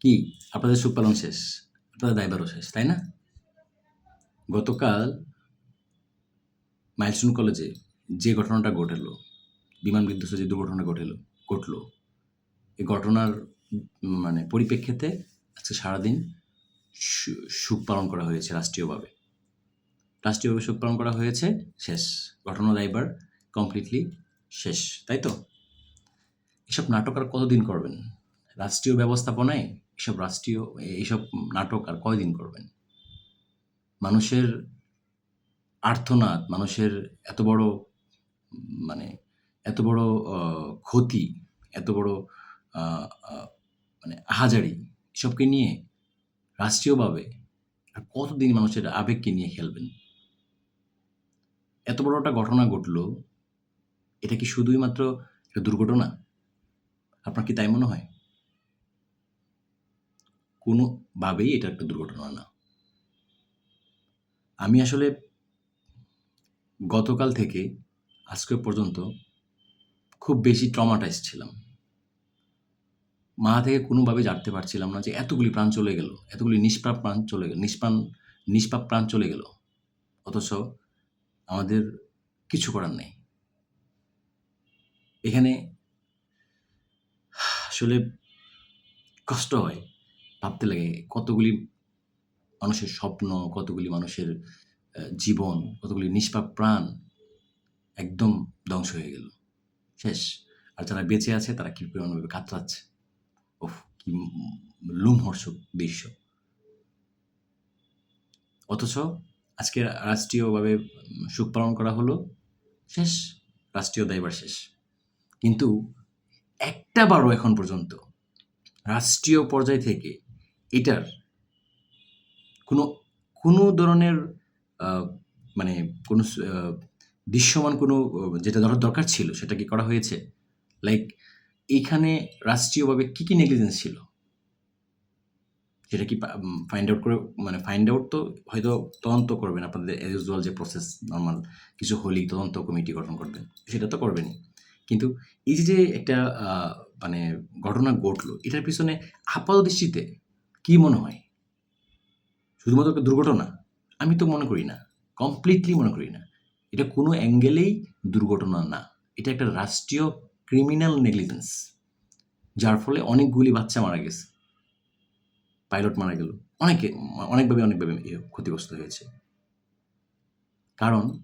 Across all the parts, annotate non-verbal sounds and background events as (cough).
কি? আপনাদের সুখ পালন শেষ। আপনাদের দায়বারও শেষ, তাই না? গতকাল মাইলস্টোন কলেজে যে ঘটনাটা ঘটেল, বিমান বিধ্বস্ত যে দুর্ঘটনা ঘটেল, ঘটল এই ঘটনার মানে পরিপ্রেক্ষিতে আজকে সারাদিন সুখ পালন করা হয়েছে রাষ্ট্রীয়ভাবে। রাষ্ট্রীয়ভাবে সুখ পালন করা হয়েছে, শেষ। ঘটনা দায়বার কমপ্লিটলি শেষ, তাই তো? এসব নাটক আর কতদিন করবেন? রাষ্ট্রীয় ব্যবস্থাপনায় এসব রাষ্ট্রীয় এইসব নাটক আর কয়দিন করবেন? মানুষের আর্থনাদ মানুষের এত বড় মানে এত বড় ক্ষতি, এত বড় মানে আহাজারি এসবকে নিয়ে রাষ্ট্রীয়ভাবে আর কতদিন মানুষের আবেগকে নিয়ে খেলবেন? এত বড় একটা ঘটনা ঘটলো, এটা কি শুধুই মাত্র একটা দুর্ঘটনা? আপনার কি তাই মনে হয়? কোনোভাবেই এটা একটা দুর্ঘটনা না। আমি আসলে গতকাল থেকে আজকে পর্যন্ত খুব বেশি ট্রমাটাইজ ছিলাম। মা থেকে কোনোভাবে জানতে পারছিলাম না যে এতগুলি প্রাণ চলে গেল, এতগুলি নিষ্পাপ প্রাণ চলে গেল নিষ্প্রাণ নিষ্পাপ প্রাণ চলে গেল। অথচ আমাদের কিছু করার নেই। এখানে আসলে কষ্ট হয়। ভাবতে লাগে, কতগুলি মানুষের স্বপ্ন, কতগুলি মানুষের জীবন, কতগুলি নিষ্পাপ প্রাণ একদম ধ্বংস হয়ে গেল। শেষ। আর যারা বেঁচে আছে, তারা কী পরিমাণভাবে কাতরাচ্ছে? ওফ কি লুমহর্ষক দৃশ্য। অথচ আজকে রাষ্ট্রীয়ভাবে সুখ পালন করা হলো, শেষ। রাষ্ট্রীয় দায়বার শেষ। কিন্তু একটা বারও এখন পর্যন্ত রাষ্ট্রীয় পর্যায় থেকে এটার কোনো কোনো ধরনের মানে কোনো দৃশ্যমান কোনো যেটা ধরার দরকার ছিল, সেটা কি করা হয়েছে? লাইক এখানে রাষ্ট্রীয়ভাবে কি কী নেগলিজেন্স ছিল? সেটা কি ফাইন্ড আউট করে মানে ফাইন্ড আউট তো হয়তো তদন্ত করবেন আপনাদের এজ ইউজুয়াল যে প্রসেস নর্মাল কিছু হলেই তদন্ত কমিটি গঠন করবেন, সেটা তো করবেনই। কিন্তু এই যে যে একটা মানে ঘটনা ঘটলো, এটার পিছনে আপাত দৃষ্টিতে কি মনে হয়? শুধুমাত্র একটা দুর্ঘটনা? আমি তো মনে করি না। কমপ্লিটলি মনে করি না। এটা কোনো অ্যাঙ্গেলেই দুর্ঘটনা না। এটা একটা রাষ্ট্রীয় ক্রিমিনাল নেগলিজেন্স যার ফলে অনেকগুলি বাচ্চা মারা গেছে। পাইলট মারা গেল। অনেকে, অনেকভাবে অনেকভাবে ক্ষতিগ্রস্ত হয়েছে। কারণ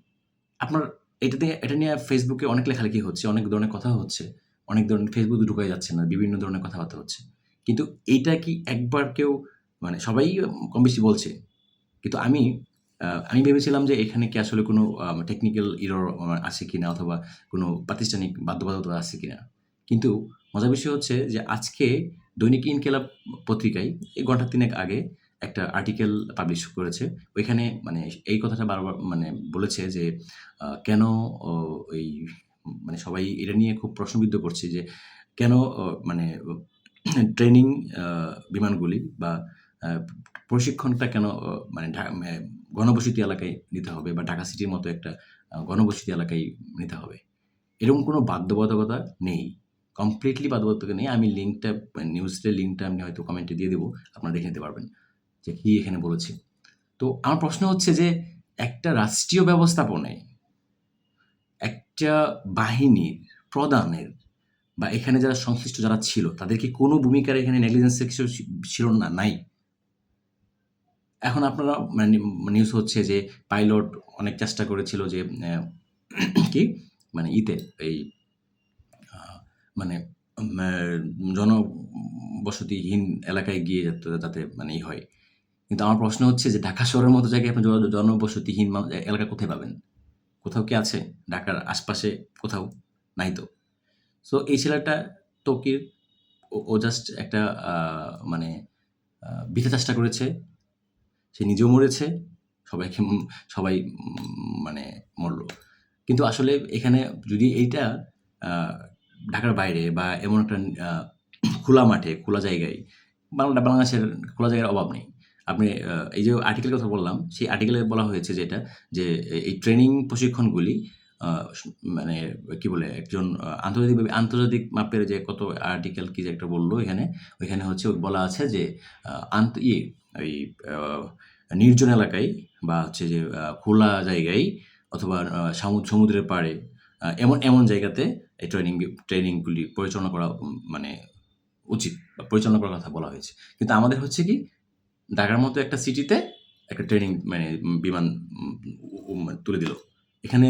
আপনার এটা এটা নিয়ে ফেসবুকে অনেক লেখালেখি হচ্ছে, অনেক ধরনের কথা হচ্ছে। অনেক ধরনের ফেসবুকে ঢুকাই যাচ্ছে না, বিভিন্ন ধরনের কথাবার্তা হচ্ছে। কিন্তু এইটা কি একবার কেউ মানে সবাই কম বেশি বলছে। কিন্তু আমি আমি ভেবেছিলাম যে এখানে কি আসলে কোনো টেকনিক্যাল ইরর আছে কিনা অথবা কোনো প্রাতিষ্ঠানিক বাধ্যবাধকতা আছে কিনা। কিন্তু মজার বিষয় হচ্ছে যে আজকে দৈনিক ইনকেলাব পত্রিকায় এই ঘণ্টা তিনেক আগে একটা আর্টিকেল পাবলিশ করেছে। ওইখানে মানে এই কথাটা বারবার মানে বলেছে যে কেন ও, এই মানে সবাই এটা নিয়ে খুব প্রশ্নবিদ্ধ করছে যে কেন মানে ট্রেনিং বিমানগুলি বা প্রশিক্ষণটা কেন মানে মানে ঘনবসতি এলাকায় নিতে হবে বা ঢাকা সিটির মতো একটা ঘনবসতি এলাকায় নিতে হবে? এরকম কোনো বাধ্যবাধকতা নেই। কমপ্লিটলি বাধ্যবাধকতা নেই। আমি লিঙ্কটা নিউজের লিঙ্কটা আমি হয়তো কমেন্টে দিয়ে দেবো, আপনারা দেখে নিতে পারবেন যে কী এখানে বলেছে। তো আমার প্রশ্ন হচ্ছে যে, একটা রাষ্ট্রীয় ব্যবস্থাপনায় একটা বাহিনীর প্রধানের বা এখানে যারা সংশ্লিষ্ট যারা ছিল, তাদেরকে কোনো ভূমিকার এখানে নেগলিজেন্সের কিছু ছিল না, নাই। এখন আপনারা মানে নিউজ হচ্ছে যে পাইলট অনেক চেষ্টা করেছিল যে (clears throat) কি? মানে ইতে, এই মানে জনবসতিহীন এলাকায় গিয়ে যাতে মানে ই হয়। কিন্তু আমার প্রশ্ন হচ্ছে যে ঢাকা শহরের মতো জায়গায় আপনি জনবসতিহীন এলাকা কোথায় পাবেন? কোথাও কি আছে? ঢাকার আশপাশে কোথাও? নাই তো। সো এই ছেলেটা তকির ও- জাস্ট একটা মানে বৃথা চেষ্টা করেছে। সে নিজেও মরেছে। সবাইকে সবাই মানে মরল। কিন্তু আসলে এখানে যদি এইটা ঢাকার বাইরে বা এমন একটা খোলা মাঠে, খোলা জায়গায়, বাংলা, বাংলাদেশের খোলা জায়গার অভাব নেই। আপনি এই যে আর্টিকেলের কথা বললাম, সেই আর্টিকেলে বলা হয়েছে যেটা, যে এই ট্রেনিং প্রশিক্ষণগুলি মানে কি বলে একজন আন্তর্জাতিকভাবে আন্তর্জাতিক মাপের যে কত আর্টিকেল কি যে একটা বলল এখানে, ওইখানে হচ্ছে বলা আছে যে আন্ত ইয়ে ওই নির্জন এলাকায় বা হচ্ছে যে খোলা জায়গায় অথবা সমুদ্রের পাড়ে এমন, এমন জায়গাতে এই ট্রেনিং ট্রেনিংগুলি পরিচালনা করা মানে উচিত বা পরিচালনা করার কথা বলা হয়েছে। কিন্তু আমাদের হচ্ছে কি ঢাকার মতো একটা সিটিতে একটা ট্রেনিং মানে বিমান উম তুলে দিল। এখানে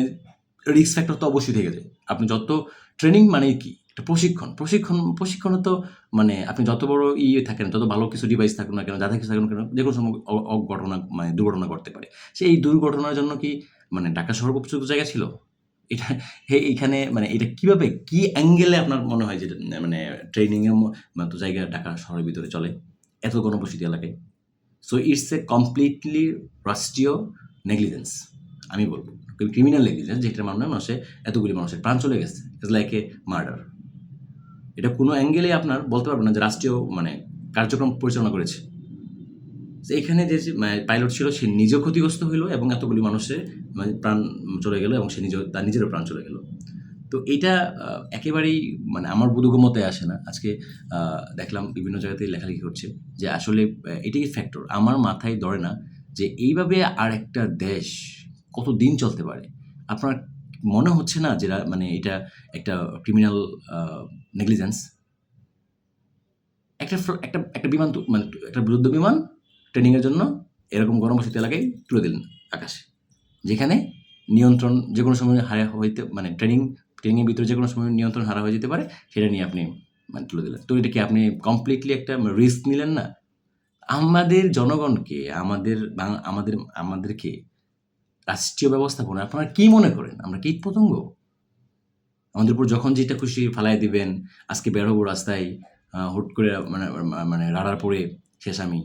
রিস্ক ফ্যাক্টর তো অবশ্যই থেকে যায়। আপনি যত ট্রেনিং মানে কি? একটা প্রশিক্ষণ। প্রশিক্ষণ প্রশিক্ষণে তো মানে আপনি যত বড় ইয়ে থাকেন, যত ভালো কিছু ডিভাইস থাকুন না কেন, যাতে কিছু থাকুক না কেন, যেকোনো সময় অ অঘটনা মানে দুর্ঘটনা ঘটতে পারে। সেই দুর্ঘটনার জন্য কি মানে ঢাকা শহর উপযুক্ত জায়গা ছিল? এটা হে এইখানে মানে এটা কীভাবে কি অ্যাঙ্গেলে আপনার মনে হয় যে মানে ট্রেনিংয়ের মতো জায়গা ঢাকা শহরের ভিতরে চলে? এত ঘনবসতি এলাকায়? সো ইটস এ কমপ্লিটলি রাষ্ট্রীয় নেগলিজেন্স আমি বলব। ক্রিমিনাল নেগলিজেন্স যেটার মাধ্যমে মানুষের এতগুলি মানুষের প্রাণ চলে গেছে। It's like a murder. এটা কোনো অ্যাঙ্গেলেই আপনার বলতে পারবেন না যে রাষ্ট্রীয় মানে কার্যক্রম পরিচালনা করেছে। এখানে যে পাইলট ছিল, সে নিজেও ক্ষতিগ্রস্ত হইল এবং এতগুলি মানুষের মানে প্রাণ চলে গেল এবং সে নিজেও, তার নিজেরও প্রাণ চলে গেল। তো এইটা একেবারেই মানে আমার বোধগম্যতায় আসে না। আজকে দেখলাম বিভিন্ন জায়গাতেই লেখালেখি হচ্ছে যে আসলে এটাই ফ্যাক্টর। আমার মাথায় ধরে না যে এইভাবে আরেকটা দেশ কতদিন চলতে পারে? আপনার মনে হচ্ছে না যে মানে এটা একটা ক্রিমিনাল নেগলিজেন্স? একটা একটা একটা বিমান মানে একটা যুদ্ধ বিমান ট্রেনিংয়ের জন্য এরকম ঘনবসতি এলাকায় তুলে দিলেন আকাশে। যেখানে নিয়ন্ত্রণ যে কোনো সময় হারা হইতে মানে ট্রেনিং ট্রেনিং ভিতরে যে কোনো সময় নিয়ন্ত্রণ হারা হয়ে যেতে পারে, সেটা নিয়ে আপনি মানে তুলে দিলেন। তো এটা কি আপনি কমপ্লিটলি একটা রিস্ক নিলেন না? আমাদের জনগণকে আমাদের আমাদের আমাদেরকে রাষ্ট্রীয় ব্যবস্থাপনা আপনারা কি মনে করেন? আমরা কীটপতঙ্গ? আমাদের উপর যখন যেটা খুশি ফালাইয়া দিবেন। আজকে বের হব রাস্তায় হুট করে মানে মানে রাডার পরে শেষ আমি।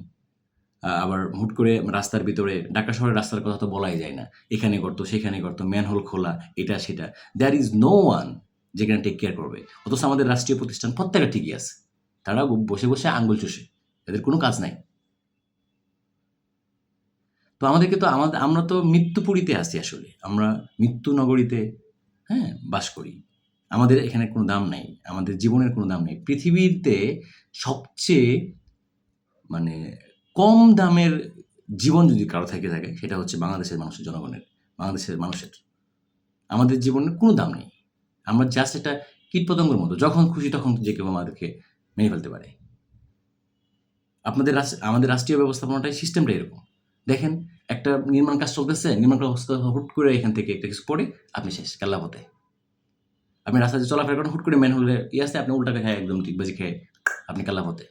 আবার হুট করে রাস্তার ভিতরে ঢাকা শহরের রাস্তার কথা তো বলাই যায় না। এখানে গর্ত, সেখানে গর্ত, ম্যানহোল খোলা, এটা সেটা। দ্যার ইজ নো ওয়ান যেখানে টেক কেয়ার করবে। অথচ আমাদের রাষ্ট্রীয় প্রতিষ্ঠান প্রত্যেকটা ঠিকই আছে। তারা বসে, বসে আঙ্গুল চুষে। এদের কোনো কাজ নাই। তো আমাদেরকে তো আমাদের আমরা তো মৃত্যুপুরীতে আছি আসলে। আমরা মৃত্যু নগরীতে, হ্যাঁ? বাস করি। আমাদের এখানে কোনো দাম নাই। আমাদের জীবনের কোনো দাম নেই। পৃথিবীতে সবচেয়ে মানে কম দামের জীবন যদি কারও থেকে থাকে সেটা হচ্ছে বাংলাদেশের মানুষের জনগণের, বাংলাদেশের মানুষের। আমাদের জীবনের কোনো দাম নেই। আমরা জাস্ট একটা কীটপতঙ্গের মতো। যখন খুশি তখন যে কেউ আমাদেরকে মেরে ফেলতে পারে। আপনাদের আমাদের রাষ্ট্রীয় ব্যবস্থাপনাটাই সিস্টেমটা এরকম। দেখেন একটা নির্মাণ কাজ চলতেছে, নির্মাণ কাজ হুট করে এখান থেকে একটা কিছু পড়ে আপনি শেষ কেল্লাফতে। আপনি রাস্তায় চলাফেরা করেন হুট করে ম্যানহোলে ইয়ে আছে আপনি উল্টাটা খেয়ে একদম ডিগবাজি খেয়ে আপনি কেল্লাফতে।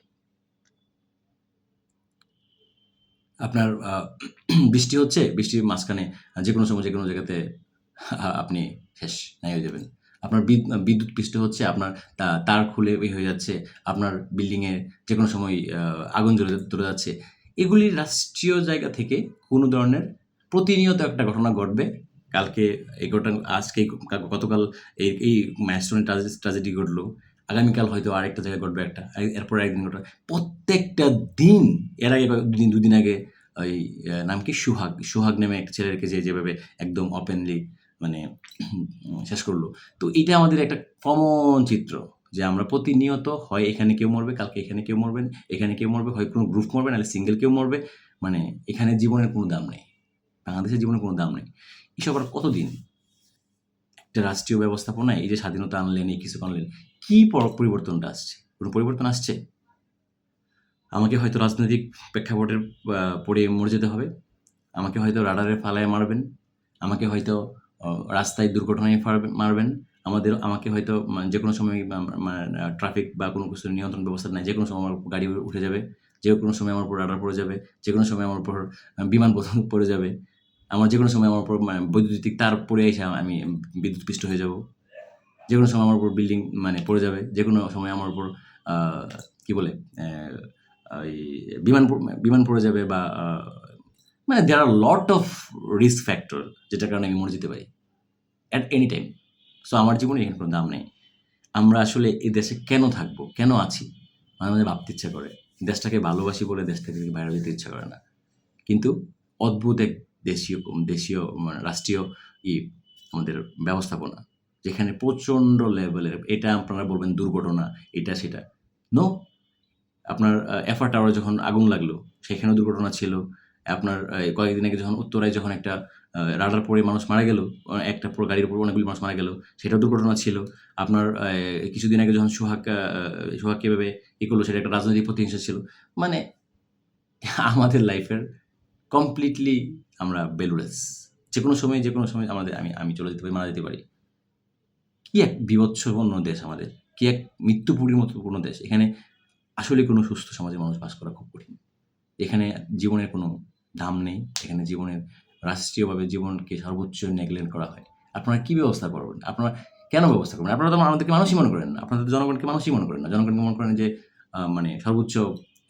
আপনার (clears throat) বৃষ্টি হচ্ছে, বৃষ্টির মাঝখানে যেকোনো সময় যেকোনো জায়গাতে আপনি শেষ নাই হয়ে যাবেন। আপনার বিদ বিদ্যুৎ পৃষ্ঠ হচ্ছে, আপনার তার খুলে হয়ে যাচ্ছে, আপনার বিল্ডিং এ যেকোনো সময় আগুন জ্বলে ধরে যাচ্ছে। এগুলি রাষ্ট্রীয় জায়গা থেকে কোনো ধরনের প্রতিনিয়ত একটা ঘটনা ঘটবে। কালকে এই ঘটনা আজকে গতকাল এই এই মাইলস্টোন ট্রাজে ট্র্যাজেডি ঘটলো। আগামীকাল হয়তো আরেকটা জায়গায় ঘটবে একটা। এরপরে আরেকদিন ঘটবে। প্রত্যেকটা দিন এর আগে দুদিন, দুদিন আগে ওই নাম কি? সুহাগ সোহাগ নামে একটা ছেলেকে যে যেভাবে একদম ওপেনলি মানে শেষ করল তো এটা আমাদের একটা কমন চিত্র যে আমরা প্রতিনিয়ত হয় এখানে কেউ মরবে, কালকে এখানে কেউ মরবেন, এখানে কেউ মরবে, হয় কোনো গ্রুপ মরবে নাহলে সিঙ্গেল কেউ মরবে। মানে এখানে জীবনের কোনো দাম নেই। বাংলাদেশের জীবনের কোনো দাম নেই। এসব আর কতদিন? একটা রাষ্ট্রীয় ব্যবস্থাপনায় এই যে স্বাধীনতা আনলেন, এই কিছু আনলেন, কী পরিবর্তনটা আসছে? কোনো পরিবর্তন আসছে? আমাকে হয়তো রাজনৈতিক প্রেক্ষাপটের পড়ে মরে যেতে হবে। আমাকে হয়তো রাডারে ফালায় মারবেন। আমাকে হয়তো রাস্তায় দুর্ঘটনায় মারবেন। আমাদের, আমাকে হয়তো যে কোনো সময় ট্রাফিক বা কোনো কিছু নিয়ন্ত্রণ ব্যবস্থা নেই যে কোনো সময় আমার গাড়ি উঠে যাবে। যে কোনো সময় আমার উপর রাডার পড়ে যাবে। যে কোনো সময় আমার উপর বিমান (laughs) পড়ে যাবে। আমার যে কোনো সময় আমার উপর বৈদ্যুতিক তার পড়ে এসে আমি বিদ্যুৎস্পৃষ্ট হয়ে যাব। যে কোনো সময় আমার উপর বিল্ডিং মানে পড়ে যাবে। যে কোনো সময় আমার উপর কি বলে? ওই বিমান বিমান পড়ে যাবে বা মানে there are lot of risk factor যেটার কারণে আমি মরে যেতে পারি। At any time. সো আমার জীবনে এখানে কোনো দাম নেই। আমরা আসলে এই দেশে কেন থাকব? কেন আছি? মাঝে, মাঝে ভাবতে ইচ্ছা করে। দেশটাকে ভালোবাসি বলে দেশ থেকে বাইরে যেতে ইচ্ছা করে না। কিন্তু অদ্ভুত এক দেশীয় দেশীয় মানে রাষ্ট্রীয় ই আমাদের ব্যবস্থাপনা যেখানে প্রচণ্ড লেভেলের এটা আপনারা বলবেন দুর্ঘটনা এটা সেটা নো আপনার এফআর টাওয়ারে যখন আগুন লাগল সেখানেও দুর্ঘটনা ছিল আপনার কয়েকদিন আগে যখন উত্তরায় যখন একটা রাডার পড়ে মানুষ মারা গেল, একটা পুরো গাড়ির উপর অনেকগুলি মানুষ মারা গেল, সেটাও দুর্ঘটনা ছিল। আপনার কিছুদিন আগে যখন সোহাগ সোহাগ কীভাবে ই করল, সেটা একটা রাজনৈতিক প্রতিহিংসা ছিল। মানে (laughs) আমাদের লাইফের কমপ্লিটলি আমরা বেলুলেস যে কোনো সময় যে কোনো সময় আমাদের, আমি আমি চলে যেতে পারি, মারা যেতে পারি। কি এক বিভৎসপূর্ণ দেশ আমাদের, কি এক মৃত্যুপুরীর মতো পূর্ণ দেশ। এখানে আসলে কোনো সুস্থ সমাজে মানুষ বাস করা খুব কঠিন। এখানে জীবনের কোনো দাম নেই, এখানে জীবনের রাষ্ট্রীয়ভাবে জীবনকে সর্বোচ্চ নেগলেক্ট করা হয়। আপনারা কী ব্যবস্থা করবেন? আপনারা কেন ব্যবস্থা করবেন? আপনারা তো আমাদেরকে মানুষই মনে করেন না। আপনারা তো জনগণকে মানুষই মনে করেন না। জনগণকে মনে করেন যে মানে সর্বোচ্চ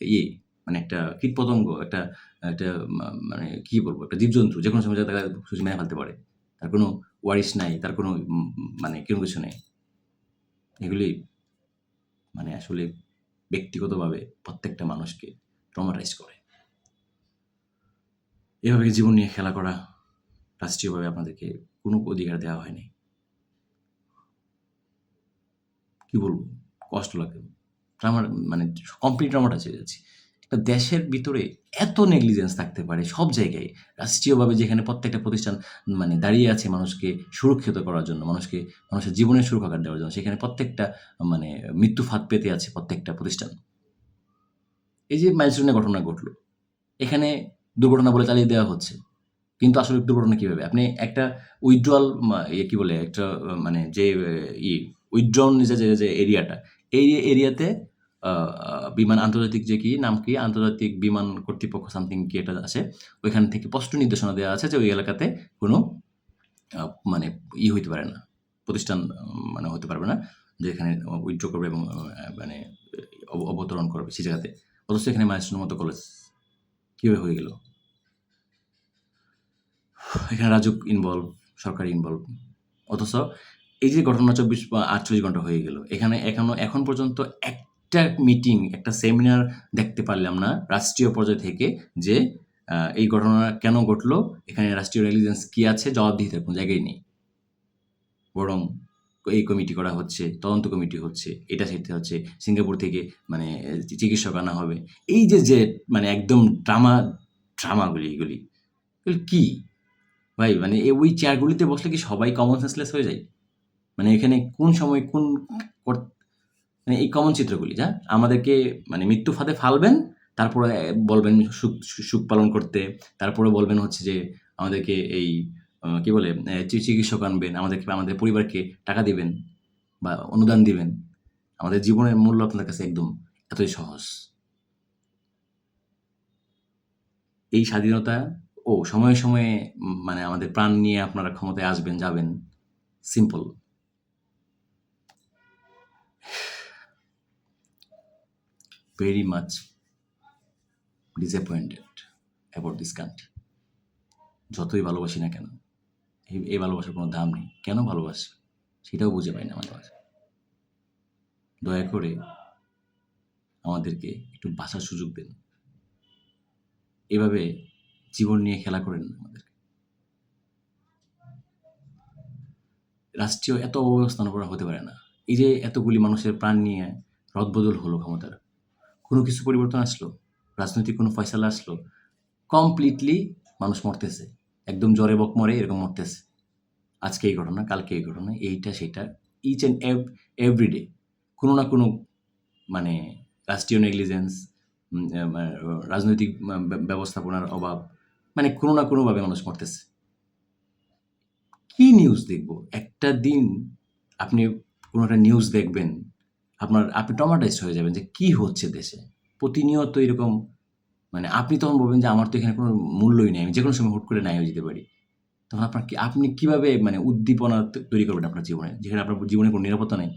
ইয়ে মানে একটা কীটপতঙ্গ, একটা একটা মানে কী বলব, একটা জীবজন্তু যে কোনো সময় তাকে সুযোগ মেরে ফেলতে পারে। তার কোনো ওয়ারিশ নাই, তার কোনো মানে কোনো কিছু নেই। এগুলি মানে আসলে ব্যক্তিগতভাবে প্রত্যেকটা মানুষকে ট্রমাটাইজ করে। এভাবে জীবন নিয়ে খেলা করা রাষ্ট্রীয়ভাবে আপনাদেরকে কোনো অধিকার দেওয়া হয়নি। কি বলব? কষ্ট লাগে ট্রামা মানে কমপ্লিট ট্রামাটাইজ হয়ে যাচ্ছি। একটা দেশের ভিতরে এত নেগলিজেন্স থাকতে পারে সব জায়গায়। রাষ্ট্রীয়ভাবে যেখানে প্রত্যেকটা প্রতিষ্ঠান মানে দাঁড়িয়ে আছে মানুষকে সুরক্ষিত করার জন্য, মানুষকে, মানুষের জীবনের সুরক্ষা দেওয়ার জন্য, সেখানে প্রত্যেকটা মানে মৃত্যু ফাঁদ পেতে আছে প্রত্যেকটা প্রতিষ্ঠান। এই যে মাইলস্টোনের ঘটনা ঘটলো, এখানে দুর্ঘটনা বলে চালিয়ে দেওয়া হচ্ছে। কিন্তু আসলে দুর্ঘটনা কীভাবে? আপনি একটা উইথড্রয়াল ইয়ে কী বলে? একটা মানে যে, ই উইথড্রন যে যে এরিয়াটা এই এরিয়াতে বিমান আন্তর্জাতিক যে কি, নাম কি? আন্তর্জাতিক বিমান কর্তৃপক্ষ সামথিং কি এটা আছে? ওইখান থেকে স্পষ্ট নির্দেশনা দেওয়া আছে যে ওই এলাকাতে কোনো মানে ই হইতে পারে না। প্রতিষ্ঠান মানে হতে পারবে না যেখানে উইথড্র করবে এবং মানে অব- অবতরণ করবে সেই জায়গাতে। অথচ এখানে মাইলস্টোনের মতো কলেজ কীভাবে হয়ে গেল? এখানে রাজুক ইনভলভ সরকারি ইনভলভ অথচ এই যে ঘটনা চব্বিশ আটচল্লিশ ঘণ্টা হয়ে গেল, এখানে এখনও, এখন পর্যন্ত একটা মিটিং একটা সেমিনার দেখতে পারলাম না রাষ্ট্রীয় পর্যায় থেকে যে এই ঘটনা কেন ঘটলো, এখানে রাষ্ট্রীয় রেলিজেন্স কী আছে জবাবদিহিতার কোনো জায়গায় নেই। বরং এই কমিটি করা হচ্ছে, তদন্ত কমিটি হচ্ছে, এটা সেটা হচ্ছে, সিঙ্গাপুর থেকে মানে চিকিৎসক আনা হবে। এই যে যে মানে একদম ড্রামা, ড্রামাগুলি এগুলি কি? ভাই মানে ওই চেয়ারগুলিতে বসলে কি সবাই কমন সেন্সলেস হয়ে যায়? মানে এখানে কোন সময় কোন মানে এই কমন চিত্রগুলি, যা আমাদেরকে মানে মৃত্যু ফাঁদে ফালবেন, তারপরে বলবেন সুখ সুখ পালন করতে, তারপরে বলবেন হচ্ছে যে আমাদেরকে এই কি বলে চিকিৎসক আনবেন, আমাদেরকে, আমাদের পরিবারকে টাকা দিবেন বা অনুদান দিবেন। আমাদের জীবনের মূল্য আপনাদের কাছে একদম এতই সহজ। এই স্বাধীনতা ও, সময়ে সময়ে মানে আমাদের প্রাণ নিয়ে আপনারা ক্ষমতায় আসবেন, যাবেন। Simple very much disappointed about this country যতই ভালোবাসি না কেন, এই ভালোবাসার কোনো দাম নেই। কেন ভালোবাসি সেটাও বুঝে পাই না মাঝে মাঝে। দয়া করে আমাদেরকে একটু বাঁচার সুযোগ দেন। এভাবে জীবন নিয়ে খেলা করেন না আমাদেরকে রাষ্ট্রীয় এত করা হতে পারে না। এই যে এতগুলি মানুষের প্রাণ নিয়ে রদবদল হলো ক্ষমতার। কোনো কিছু পরিবর্তন আসলো? রাজনৈতিক কোনো ফয়সালা আসলো? কমপ্লিটলি মানুষ মরতেছে। একদম জ্বরে বক মরে এরকম মরতেছে। আজকে এই ঘটনা, কালকে এই ঘটনা, এইটা, সেটা ইচ অ্যান্ড এভ এভরিডে কোনো না কোনো মানে রাষ্ট্রীয় নেগলিজেন্স রাজনৈতিক ব্যবস্থাপনার অভাব মানে কোনো না কোনোভাবে মানুষ মরতেছে। কি নিউজ দেখব? একটা দিন আপনি কোনো একটা নিউজ দেখবেন, আপনার, আপনি টমাটাইজড হয়ে যাবেন যে কি হচ্ছে দেশে। প্রতিনিয়ত এরকম মানে আপনি তখন বলবেন যে আমার তো এখানে কোনো মূল্যই নেই, আমি যে কোনো সময় হুট করে নাই হয়ে যেতে পারি। তখন আপনার কি, আপনি কীভাবে মানে উদ্দীপনা তৈরি করবেন আপনার জীবনে? যেখানে আপনার জীবনে কোনো নিরাপত্তা নেই।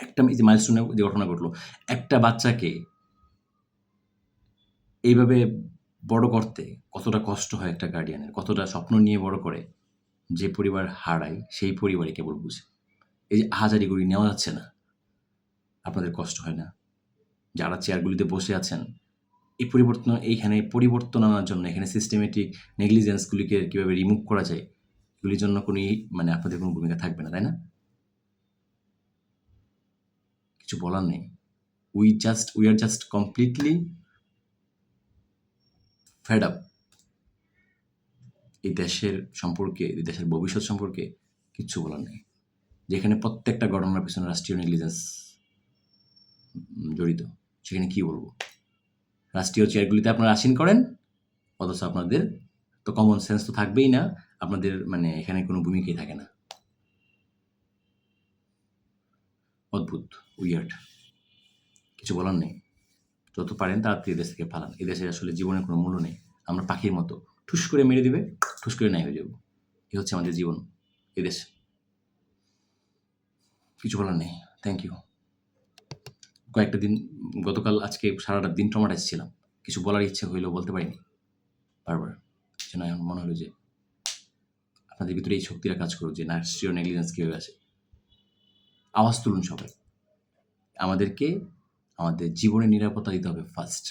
একটা যে মাইলস্টোনে যে ঘটনা ঘটলো, একটা বাচ্চাকে এইভাবে বড় করতে কতটা কষ্ট হয় একটা গার্ডিয়ানের কতটা স্বপ্ন নিয়ে বড় করে, যে পরিবার হারায় সেই পরিবারই কেবল বুঝে। এই যে হাজারিগুলি নেওয়া যাচ্ছে না, আপনাদের কষ্ট হয় না? যারা চেয়ারগুলিতে বসে আছেন, এই পরিবর্তন, এইখানে পরিবর্তন আনার জন্য, এখানে সিস্টেমেটিক নেগলিজেন্সগুলিকে কীভাবে রিমুভ করা যায়, এগুলির জন্য কোনো মানে আপনাদের কোনো ভূমিকা থাকবে না, তাই না? কিছু বলার নেই। We just we are just completely fed up এই দেশের সম্পর্কে, এই দেশের ভবিষ্যৎ সম্পর্কে কিচ্ছু বলার নেই। যেখানে প্রত্যেকটা ঘটনার পিছনে রাষ্ট্রীয় নেগলিজেন্স জড়িত। সেখানে কি বলব? রাষ্ট্রীয় চেয়ারগুলিতে আপনারা আসীন করেন, অথচ আপনাদের তো কমন সেন্স তো থাকবেই না, আপনাদের মানে এখানে কোনো ভূমিকাই থাকে না। অদ্ভুত উইয়ার্ড কিছু বলার নেই। যত পারেন তাড়াতাড়ি দেশ থেকে পালান। এই দেশে আসলে জীবনের কোনো মূল্য নেই। আমরা পাখির মতো ঠুস করে মেরে দিবে, ঠুস করে নাই হয়ে যাব। এ হচ্ছে আমাদের জীবন এদেশ কিছু বলার নেই। থ্যাংক ইউ কয়েকটা দিন, গতকাল, আজকে সারাটা দিন টমাটাইজ ছিলাম। কিছু বলার ইচ্ছে হইলেও বলতে পারিনি। বারবার। যেন এখন মনে হলো যে, আপনাদের ভিতরে এই শক্তিরা কাজ করুক, যে রাষ্ট্রীয় নেগলিজেন্স কীভাবে আসে। আওয়াজ তুলুন সবাই। আমাদেরকে আমাদের জীবনের নিরাপত্তা দিতে হবে ফার্স্ট